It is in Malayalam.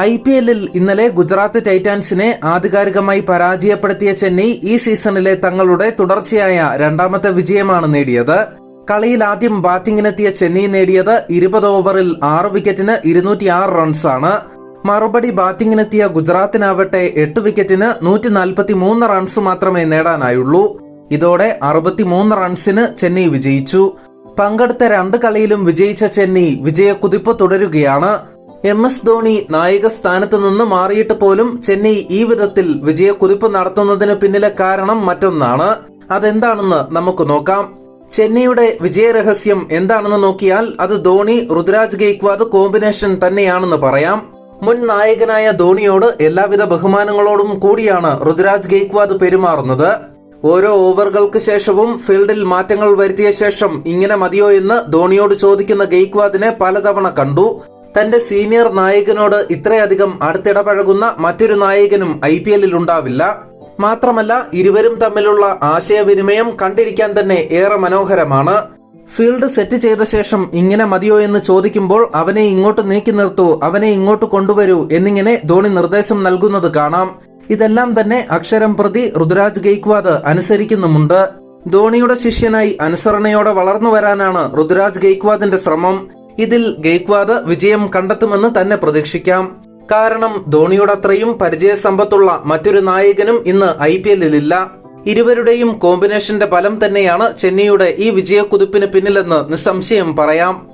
ഐ പി എല്ലിൽ ഇന്നലെ ഗുജറാത്ത് ടൈറ്റാൻസിനെ ആധികാരികമായി പരാജയപ്പെടുത്തിയ ചെന്നൈ ഈ സീസണിലെ തങ്ങളുടെ തുടർച്ചയായ രണ്ടാമത്തെ വിജയമാണ് നേടിയത്. കളിയിൽ ആദ്യം ബാറ്റിംഗിനെത്തിയ ചെന്നൈ നേടിയത് ഇരുപത് ഓവറിൽ ആറ് വിക്കറ്റിന് ഇരുന്നൂറ്റി ആറ് റൺസാണ്. മറുപടി ബാറ്റിംഗിനെത്തിയ ഗുജറാത്തിനാവട്ടെ എട്ട് വിക്കറ്റിന് നൂറ്റി നാൽപ്പത്തി മൂന്ന് റൺസ് മാത്രമേ നേടാനായുള്ളൂ. ഇതോടെ അറുപത്തിമൂന്ന് റൺസിന് ചെന്നൈ വിജയിച്ചു. പങ്കെടുത്ത രണ്ട് കളിയിലും വിജയിച്ച ചെന്നൈ വിജയക്കുതിപ്പ് തുടരുകയാണ്. എം എസ് ധോണി നായക സ്ഥാനത്ത് നിന്ന് മാറിയിട്ട് പോലും ചെന്നൈ ഈ വിധത്തിൽ വിജയക്കുതിപ്പ് നടത്തുന്നതിന് പിന്നിലെ കാരണം മറ്റൊന്നാണ്. അതെന്താണെന്ന് നമുക്ക് നോക്കാം. ചെന്നൈയുടെ വിജയരഹസ്യം എന്താണെന്ന് നോക്കിയാൽ അത് ധോണി ഋതുരാജ് ഗെയ്ക്വാദ് കോമ്പിനേഷൻ തന്നെയാണെന്ന് പറയാം. മുൻ നായകനായ ധോണിയോട് എല്ലാവിധ ബഹുമാനങ്ങളോടും കൂടിയാണ് ഋതുരാജ് ഗെയ്ക്വാദ് പെരുമാറുന്നത്. ഓരോ ഓവറുകൾക്ക് ശേഷവും ഫീൽഡിൽ മാറ്റങ്ങൾ വരുത്തിയ ശേഷം ഇങ്ങനെ മതിയോ എന്ന് ധോണിയോട് ചോദിക്കുന്ന ഗെയ്ക്വാദിനെ പലതവണ കണ്ടു. തന്റെ സീനിയർ നായകനോട് ഇത്രയധികം അടുത്തിടപഴകുന്ന മറ്റൊരു നായകനും ഐ പി എല്ലിൽ ഉണ്ടാവില്ല. മാത്രമല്ല ഇരുവരും തമ്മിലുള്ള ആശയവിനിമയം കണ്ടിരിക്കാൻ തന്നെ ഏറെ മനോഹരമാണ്. ഫീൽഡ് സെറ്റ് ചെയ്ത ശേഷം ഇങ്ങനെ മതിയോ എന്ന് ചോദിക്കുമ്പോൾ അവനെ ഇങ്ങോട്ട് നീക്കി നിർത്തൂ അവനെ ഇങ്ങോട്ട് കൊണ്ടുവരൂ എന്നിങ്ങനെ ധോണി നിർദ്ദേശം നൽകുന്നത് കാണാം. ഇതെല്ലാം തന്നെ അക്ഷരം പ്രതി ഋതുരാജ് ഗെയ്ക്വാദ് അനുസരിക്കുന്നുമുണ്ട്. ധോണിയുടെ ശിഷ്യനായി അനുസരണയോടെ വളർന്നു വരാനാണ് ഋതുരാജ് ഗെയ്ക്വാദിന്റെ ശ്രമം. ഇതിൽ ഗെയ്ക്വാദ് വിജയം കണ്ടെത്തുമെന്ന് തന്നെ പ്രതീക്ഷിക്കാം. കാരണം ധോണിയുടെ അത്രയും മറ്റൊരു നായകനും ഇന്ന് ഐ പി എല്ലിലില്ല. ഇരുവരുടെയും കോമ്പിനേഷന്റെ ഫലം തന്നെയാണ് ചെന്നൈയുടെ ഈ വിജയക്കുതിപ്പിന് പിന്നിലെന്ന് നിസ്സംശയം പറയാം.